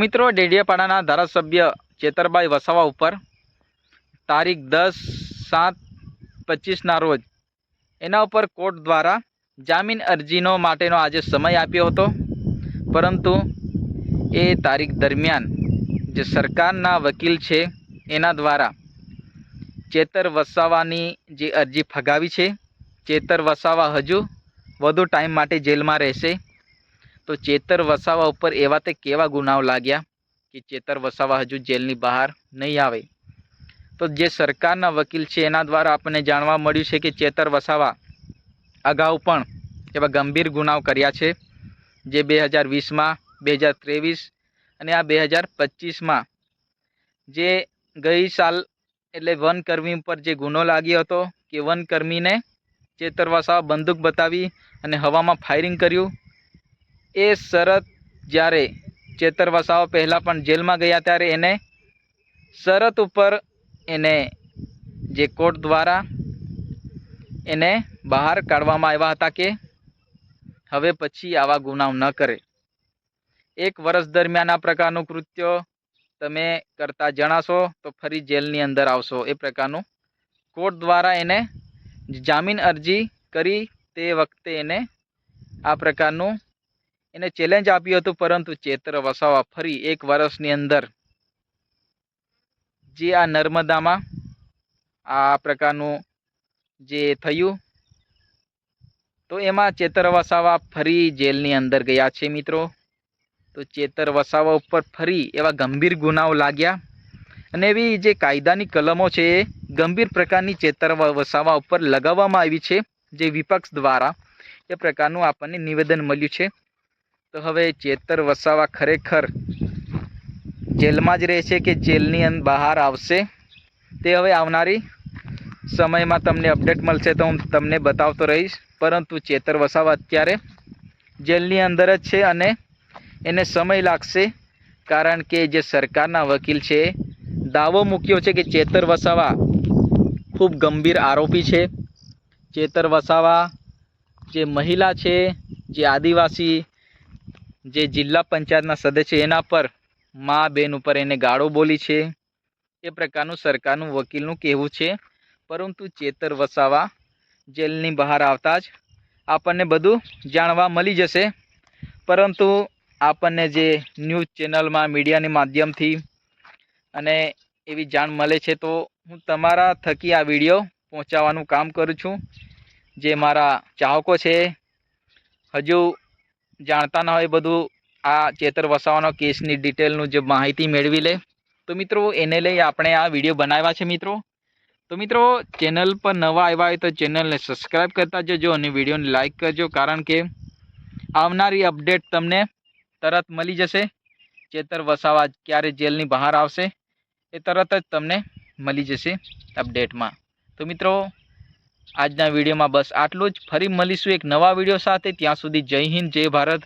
મિત્રો, ડેડિયાપાડાના ધારાસભ્ય ચેતરભાઈ વસાવા ઉપર તારીખ દસ સાત પચીસના રોજ એના ઉપર કોર્ટ દ્વારા જામીન અરજીનો માટેનો આજે સમય આપ્યો હતો. પરંતુ એ તારીખ દરમિયાન જે સરકારના વકીલ છે, એના દ્વારા ચેતર વસાવાની જે અરજી ફગાવી છે, ચેતર વસાવા હજુ વધુ ટાઈમ માટે જેલમાં રહેશે. તો ચેતર વસાવા ઉપર એવા તે કેવા ગુનાઓ લાગ્યા કે ચેતર વસાવા હજુ જેલની બહાર નહીં આવે? તો જે સરકારના વકીલ છે, એના દ્વારા આપણને જાણવા મળ્યું છે કે ચેતર વસાવા અગાઉ પણ એવા ગંભીર ગુનાઓ કર્યા છે. જે બે હજાર વીસમાં, બે હજાર ત્રેવીસ અને આ બે હજાર પચીસમાં જે ગઈ સાલ એટલે વનકર્મી ઉપર જે ગુનો લાગ્યો હતો કે વનકર્મીને ચેતર વસાવા બંદૂક બતાવી અને હવામાં ફાયરિંગ કર્યું એ શરત જ્યારે ચેતર વસાવા પહેલાં પણ જેલમાં ગયા ત્યારે એને શરત ઉપર એને જે કોર્ટ દ્વારા એને બહાર કાઢવામાં આવ્યા હતા કે હવે પછી આવા ગુનાઓ ન કરે. એક વર્ષ દરમિયાન આ પ્રકારનું કૃત્ય તમે કરતા જણાશો તો ફરી જેલની અંદર આવશો. એ પ્રકારનું કોર્ટ દ્વારા એને જામીન અરજી કરી તે વખતે એને આ પ્રકારનું એને ચેલેન્જ આપ્યું હતું, પરંતુ ચેતર વસાવા ફરી એક વર્ષની અંદર જે આ નર્મદામાં આ પ્રકારનું જે થયું, તો એમાં ચેતર વસાવા ફરી જેલની અંદર ગયા છે મિત્રો. તો ચેતર વસાવા ઉપર ફરી એવા ગંભીર ગુનાઓ લાગ્યા અને એવી જે કાયદાની કલમો છે એ ગંભીર પ્રકારની ચેતર વસાવા ઉપર લગાવવામાં આવી છે. જે વિપક્ષ દ્વારા એ પ્રકારનું આપણને નિવેદન મળ્યું છે. તો હવે ચેતર વસાવા ખરેખર જેલમાં જ રહેશે કે જેલની અંદર બહાર આવશે? તે હવે આવનારી સમયમાં તમને અપડેટ મળશે તો હું તમને બતાવતો રહીશ. પરંતુ ચેતર વસાવા અત્યારે જેલની અંદર જ છે અને એને સમય લાગશે કારણ કે જે સરકારના વકીલ છે, દાવો મૂક્યો છે કે ચેતર વસાવા ખૂબ ગંભીર આરોપી છે. ચેતર વસાવા જે મહિલા છે, જે આદિવાસી જે જિલ્લા પંચાયતના સદસ્ય એના પર મા બેન ઉપર એને ગાળો બોલી છે. એ પ્રકારનું સરકારનું વકીલનું કહેવું છે. પરંતુ ચેતર વસાવા જેલની બહાર આવતા જ આપણને બધું જાણવા મળી જશે. પરંતુ આપણને જે ન્યૂઝ ચેનલમાં, મીડિયાની માધ્યમથી અને એવી જાણ મળે છે, તો હું તમારા થકી આ વીડિયો પહોંચાડવાનું કામ કરું છું. જે મારા ચાહકો છે, હજુ જાણતા ન હોય બધું આ ચેતર વસાવાનો કેસની ડિટેલનું જે માહિતી મેળવી લે. તો મિત્રો, એને લઈ આપણે આ વીડિયો બનાવ્યા છે મિત્રો. તો મિત્રો, ચેનલ પર નવા આવ્યા હોય તો ચેનલને સબસ્ક્રાઈબ કરતા જજો અને વિડીયોને લાઈક કરજો, કારણ કે આવનારી અપડેટ તમને તરત મળી જશે. ચેતર વસાવા ક્યારે જેલની બહાર આવશે એ તરત જ તમને મળી જશે અપડેટમાં. તો મિત્રો આજના વિડીયોમાં બસ આટલું જ. ફરી મળીશું એક નવા વીડિયો સાથે. ત્યાં સુધી જય હિન્દ, જય ભારત.